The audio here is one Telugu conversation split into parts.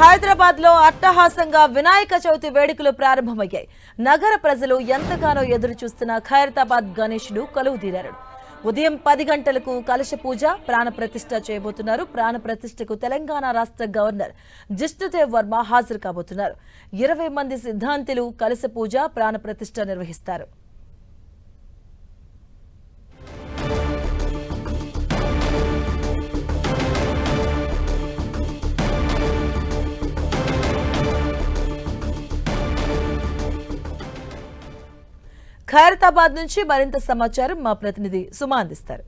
హైదరాబాద్లో అట్టహాసంగా వినాయక చవితి వేడుకలు ప్రారంభమయ్యాయి. నగర ప్రజలు ఎంతగానో ఎదురు చూస్తున్న ఖైరతాబాద్ గణేశుడు కొలువు తీరారు ఉదయం పది గంటలకు కలశ పూజ ప్రాణ చేయబోతున్నారు. ప్రాణప్రతిష్ఠకు తెలంగాణ రాష్ట్ర గవర్నర్ జిష్ణుదేవ్ వర్మ హాజరు కాబోతున్నారు. ఇరవై మంది సిద్ధాంతులు కలశ పూజ ప్రాణ నిర్వహిస్తారు. ఖైరతాబాద్ నుంచి మరింత సమాచారం మా ప్రతినిధి సుమా అందిస్తారు.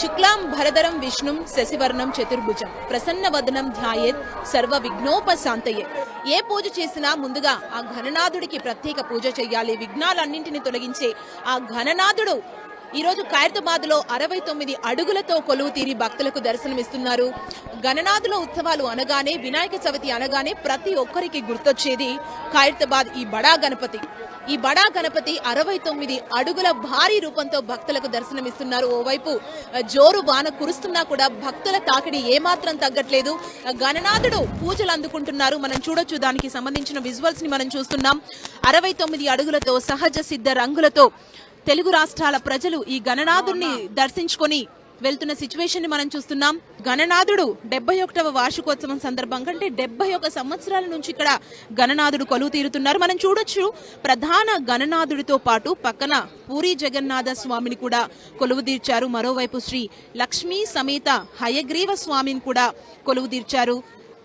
శుక్లాం భరధరం విష్ణుం శశివర్ణం చతుర్భుజం ప్రసన్న వదనం ధ్యాయేత్ సర్వ విఘ్నోపశాంతయే. ఏ పూజ చేసినా ముందుగా ఆ ఘననాథుడికి ప్రత్యేక పూజ చేయాలి. విఘ్నాలన్నింటిని తొలగించే ఆ ఘననాథుడు ఈ రోజు అరవై తొమ్మిది అడుగులతో కొలువు తీరి భక్తులకు దర్శనమిస్తున్నారు. గణనాథుల ఉత్సవాలు అనగానే వినాయక చవితి అనగానే ప్రతి ఒక్కరికి గుర్తొచ్చేది ఖైరతాబాద్ ఈ బడా గణపతి. ఈ బడా గణపతి అరవై తొమ్మిది అడుగుల భారీ రూపంతో భక్తులకు దర్శనమిస్తున్నారు. ఓవైపు జోరు వాన కురుస్తున్నా కూడా భక్తుల తాకిడి ఏమాత్రం తగ్గట్లేదు. గణనాథుడు పూజలు అందుకుంటున్నారు. మనం చూడొచ్చు దానికి సంబంధించిన విజువల్స్ని మనం చూస్తున్నాం. అరవై తొమ్మిది అడుగులతో సహజ సిద్ధ రంగులతో తెలుగు రాష్ట్రాల ప్రజలు ఈ గణనాథుడిని దర్శించుకొని వెళ్తున్న సిచ్యువేషన్ని మనం చూస్తున్నాం. గణనాథుడు డెబ్బై ఒకటవ వార్షికోత్సవం సందర్భంగా అంటే డెబ్బై ఒక సంవత్సరాల నుంచి ఇక్కడ గణనాథుడు కొలువు తీరుతున్నారు. మనం చూడొచ్చు ప్రధాన గణనాథుడితో పాటు పక్కన పూరి జగన్నాథ స్వామిని కూడా కొలువు తీర్చారు. మరోవైపు శ్రీ లక్ష్మీ సమేత హయగ్రీవ స్వామిని కూడా కొలువు తీర్చారు.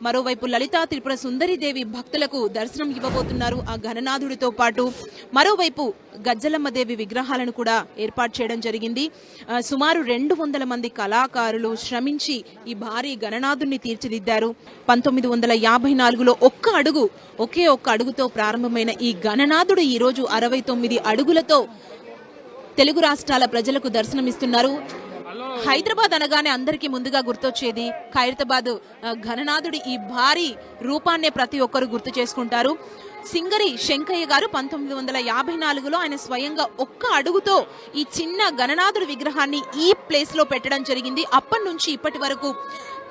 మరోవైపు లలితా త్రిపుర సుందరిదేవి భక్తులకు దర్శనం ఇవ్వబోతున్నారు ఆ ఘననాథుడితో పాటు మరోవైపు గజ్జలమ్మదేవి విగ్రహాలను కూడా ఏర్పాటు చేయడం జరిగింది. సుమారు రెండు వందల మంది కళాకారులు శ్రమించి ఈ భారీ గణనాథుడిని తీర్చిదిద్దారు. పంతొమ్మిది వందల యాభై నాలుగులో ఒక్క అడుగు ఒకే ఒక్క అడుగుతో ప్రారంభమైన ఈ గణనాథుడు ఈరోజు అరవై తొమ్మిది అడుగులతో తెలుగు రాష్ట్రాల ప్రజలకు దర్శనమిస్తున్నారు. హైదరాబాద్ అనగానే అందరికీ ముందుగా గుర్తొచ్చేది ఖైరతాబాద్ ఘననాథుడి ఈ భారీ రూపాన్నే ప్రతి ఒక్కరు గుర్తు చేసుకుంటారు. సింగరి శంకయ్య గారు పంతొమ్మిది వందల యాభై నాలుగులో ఆయన స్వయంగా ఒక్క అడుగుతో ఈ చిన్న గణనాథుడి విగ్రహాన్ని ఈ ప్లేస్లో పెట్టడం జరిగింది. అప్పటి నుంచి ఇప్పటి వరకు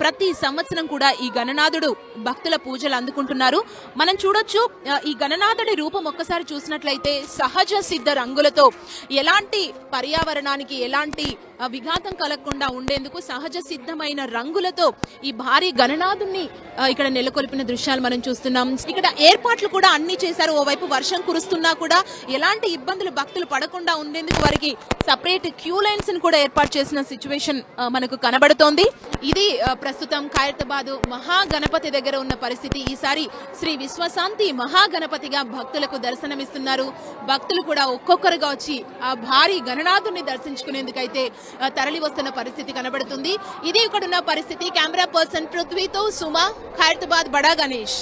ప్రతి సంవత్సరం కూడా ఈ గణనాథుడు భక్తుల పూజలు అందుకుంటున్నారు. మనం చూడొచ్చు ఈ గణనాథుడి రూపం ఒక్కసారి చూసినట్లయితే సహజ సిద్ధ రంగులతో ఎలాంటి పర్యావరణానికి ఎలాంటి విఘాతం కల కలగకుండా ఉండేందుకు సహజ సిద్ధమైన రంగులతో ఈ భారీ గణనాథుణ్ణి ఇక్కడ నెలకొల్పిన దృశ్యాలు మనం చూస్తున్నాం. ఇక్కడ ఏర్పాట్లు కూడా అన్ని చేశారు. ఓవైపు వర్షం కురుస్తున్నా కూడా ఎలాంటి ఇబ్బందులు భక్తులు పడకుండా ఉండేందుకు వారికి సపరేట్ క్యూ లైన్స్ని కూడా ఏర్పాటు చేసిన సిచ్యువేషన్ మనకు కనబడుతోంది. ఇది ప్రస్తుతం ఖైరతాబాద్ మహాగణపతి దగ్గర ఉన్న పరిస్థితి. ఈసారి శ్రీ విశ్వశాంతి మహాగణపతిగా భక్తులకు దర్శనమిస్తున్నారు. భక్తులు కూడా ఒక్కొక్కరుగా వచ్చి ఆ భారీ గణనాథుని దర్శించుకునేందుకైతే తరలి వస్తున్న పరిస్థితి కనబడుతుంది. ఇది ఇక్కడున్న పరిస్థితి. కెమెరా పర్సన్ పృథ్వీతో సుమ ఖైరతాబాద్ బడా గణేష్.